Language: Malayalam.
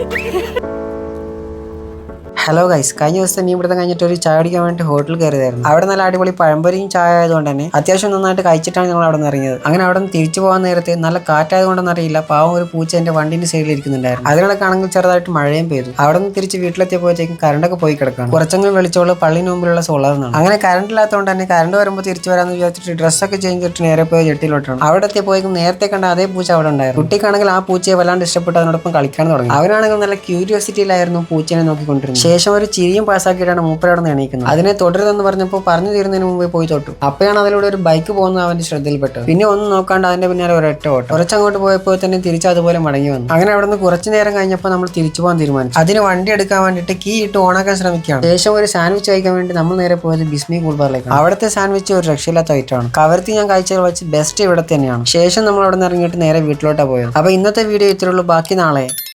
Ha ha ha! Hello guys കഴിഞ്ഞ ദിവസം മീൻ പിടുത്തം കഴിഞ്ഞിട്ട് ഒരു ചായ കുടിക്കാൻ വേണ്ടി ഹോട്ടലിൽ കയറിയതായിരുന്നു. അവിടെ നല്ല അടിപൊളി പഴംപൊരിയും ചായ ആയതുകൊണ്ട് തന്നെ അത്യാവശ്യം നന്നായിട്ട് കഴിച്ചിട്ടാണ് ഞങ്ങൾ അവിടെ നിന്ന് ഇറങ്ങിയത്. അങ്ങനെ അവിടെ നിന്ന് തിരിച്ചു പോകാൻ നേരത്തെ നല്ല കാറ്റായതുകൊണ്ടെന്ന് അറിയില്ല പാവം ഒരു പൂച്ച എന്റെ വണ്ടിന്റെ സൈഡിൽ ഇരിക്കുന്നുണ്ടായിരുന്നു. അതിനിടയ്ക്ക് ആണെങ്കിൽ ചെറുതായിട്ട് മഴയും പെയ്തു. അവിടെ നിന്ന് തിരിച്ച് വീട്ടിലെത്തിയപ്പോഴത്തേക്കും കറണ്ടൊക്കെ പോയി കിടക്കണം കുറച്ചെങ്കിലും വെളിച്ചോളൂ പള്ളിന് മുമ്പിലുള്ള സോളാറിനാണ് അങ്ങനെ കറണ്ട് ഇല്ലാത്തതുകൊണ്ട് തന്നെ കറണ്ട് വരുമ്പോൾ തിരിച്ചു വരാമെന്ന് വിചാരിച്ചിട്ട് ഡ്രസ്സൊക്കെ ചേഞ്ച് ചെയ്തിട്ട് നേരെ പോയി ചെട്ടിയിലോട്ടാണ് അവിടെ എത്തിയപ്പോഴേക്കും നേരത്തെ കണ്ട അതേ പൂച്ച അവിടെ ഉണ്ടായിരുന്നു. കുട്ടിക്കാണെങ്കിൽ ആ പൂച്ചയെ വല്ലാണ്ട് ഇഷ്ടപ്പെട്ട് അതിനോടൊപ്പം കളിക്കാൻ തുടങ്ങി. അവരാണെങ്കിൽ നല്ല ക്യൂരിയോസിറ്റിയിലായിരുന്നു പൂച്ചനെ നോക്കിക്കൊണ്ടിരുന്നത്. ശേഷം ഒരു ചിരിയും പാസ്സാക്കിയിട്ടാണ് മൂപ്പരവിടെ നിന്ന് എണീക്കുന്നത്. അതിനെ തുടരുതെന്ന് പറഞ്ഞപ്പോൾ പറഞ്ഞു തീരുന്നതിന് മുമ്പേ പോയി തൊട്ടു. അപ്പോഴാണ് അതിലൂടെ ഒരു ബൈക്ക് പോകുന്നത് അവന്റെ ശ്രദ്ധയിൽപ്പെട്ടത്. പിന്നെ ഒന്നും നോക്കാണ്ട് അതിന്റെ പിന്നാലെ ഒരൊറ്റ ഓട്ടം. കുറച്ചങ്ങോട്ട് പോയപ്പോൾ തന്നെ തിരിച്ച് അതുപോലെ മടങ്ങി വന്നു. അങ്ങനെ അവിടെ നിന്ന് കുറച്ചു നേരം കഴിഞ്ഞപ്പോൾ നമ്മൾ തിരിച്ചു പോകാൻ തീരുമാനിച്ചു. അതിന് വണ്ടി എടുക്കാൻ വേണ്ടിയിട്ട് കീ ഇട്ട് ഓണാക്കാൻ ശ്രമിക്കുകയാണ്. ശേഷം ഒരു സാൻഡ്വിച്ച് കഴിക്കാൻ വേണ്ടി നമ്മൾ നേരെ പോയത് ബിസ്മി കൂൾബാറിലേക്കാണ് അവിടുത്തെ സാൻഡ്വിച്ച് ഒരു രക്ഷയില്ലാത്ത ഐറ്റമാണ് കവർത്തി ഞാൻ കഴിച്ചതിൽ വെച്ച് ബെസ്റ്റ് ഇവിടെ തന്നെയാണ്. ശേഷം നമ്മൾ അവിടെ നിന്ന് ഇറങ്ങിയിട്ട് നേരെ വീട്ടിലോട്ടാണ് പോയത്. അപ്പൊ ഇന്നത്തെ വീഡിയോ ഇത്രയുള്ളൂ ബാക്കി നാളെ